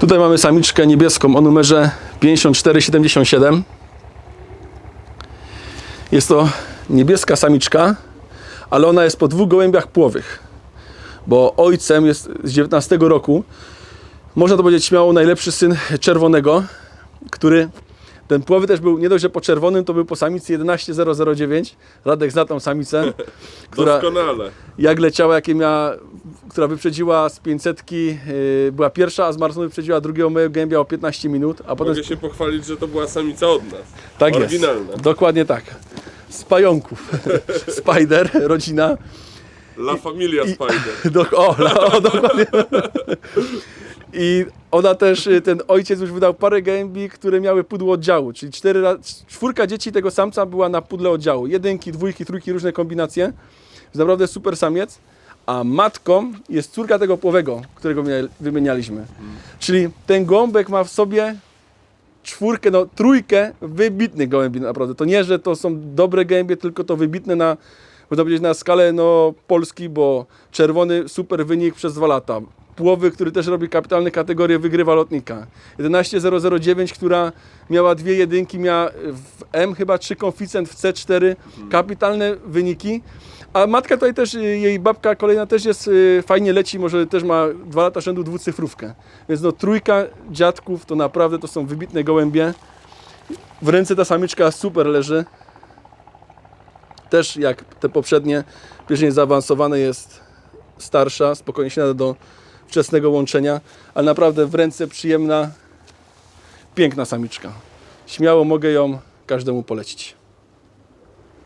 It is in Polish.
Tutaj mamy samiczkę niebieską o numerze 5477. Jest to niebieska samiczka, ale ona jest po dwóch gołębiach płowych, bo ojcem jest z 19 roku. Można to powiedzieć śmiało najlepszy syn czerwonego, który ten płowy też był nie dość, że po czerwonym, to był po samicy 11009. Radek zna tą samicę, która Doskonale. jak leciała, jakie miała, która wyprzedziła z 500, yy, była pierwsza, a z maratonu wyprzedziła drugiego mojego gębia o 15 minut, a potem Mogę się pochwalić, że to była samica od nas. tak Oryginalna. jest. Dokładnie tak. Z pająków. Spider, rodzina. La Familia Spider. Do, o, la- o, dokładnie. I ona też, y, ten ojciec już wydał parę gębi, które miały pudło oddziału, czyli cztery, czwórka dzieci tego samca była na pudle oddziału. Jedynki, dwójki, trójki, różne kombinacje. Naprawdę super samiec. A matką jest córka tego płowego, którego wymienialiśmy. Czyli ten gąbek ma w sobie czwórkę, no trójkę wybitnych gołębi naprawdę. To nie, że to są dobre gębie, tylko to wybitne na, można powiedzieć, na skalę no, Polski, bo czerwony super wynik przez dwa lata. Płowy, który też robi kapitalne kategorie, wygrywa lotnika. 11009, która miała dwie jedynki, miała w M chyba trzy konficent w C4, kapitalne wyniki. A matka tutaj też, jej babka kolejna też jest, y, fajnie leci, może też ma dwa lata rzędu dwucyfrówkę. Więc no trójka dziadków to naprawdę to są wybitne gołębie. W ręce ta samiczka super leży. Też jak te poprzednie, bieżnie zaawansowane jest starsza, spokojnie się nada do wczesnego łączenia, ale naprawdę w ręce przyjemna, piękna samiczka. Śmiało mogę ją każdemu polecić.